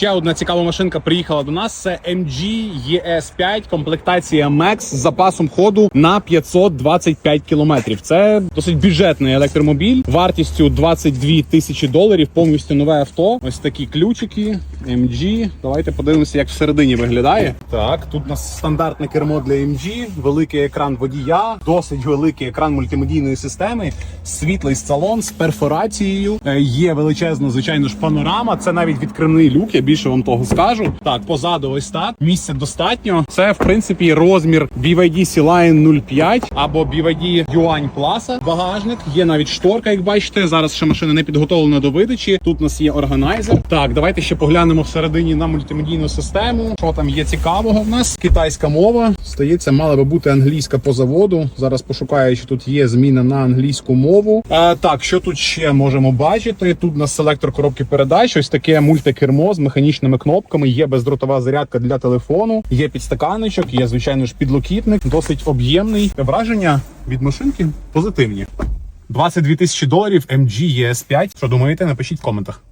ще одна цікава машинка приїхала до нас. Це MG ES5, комплектація Max з запасом ходу на 525 кілометрів. Це досить бюджетний електромобіль вартістю 22 тисячі доларів. Повністю нове авто. Ось такі ключики. MG. Давайте подивимося, як всередині виглядає. Так, тут у нас стандартне кермо для MG, великий екран водія, досить великий екран мультимедійної системи, світлий салон з перфорацією. Е, Є величезна, звичайно ж, панорама. Це навіть відкривний люк. Я більше вам того скажу. Так, позаду ось так. Місця достатньо. Це в принципі розмір BYD C-Line 05 або BYD Yuan Plus. Багажник є навіть шторка, як бачите. Зараз ще машина не підготовлена до видачі. Тут у нас є органайзер. Так, давайте ще поглянемо всередині на мультимедійну систему. Що там є цікавого в нас? Китайська мова. Стається, мала би бути англійська по заводу. Зараз пошукаю, чи тут є зміна на англійську мову. Е, так, що тут ще можемо бачити? Тут у нас селектор коробки передач. Ось таке мультикермо з механічними кнопками. Є бездротова зарядка для телефону, є підстаканничок, є звичайно ж підлокітник, досить об'ємний. Враження від машинки позитивні. 22 тисячі доларів MG ES5. Що думаєте? Напишіть в коментах.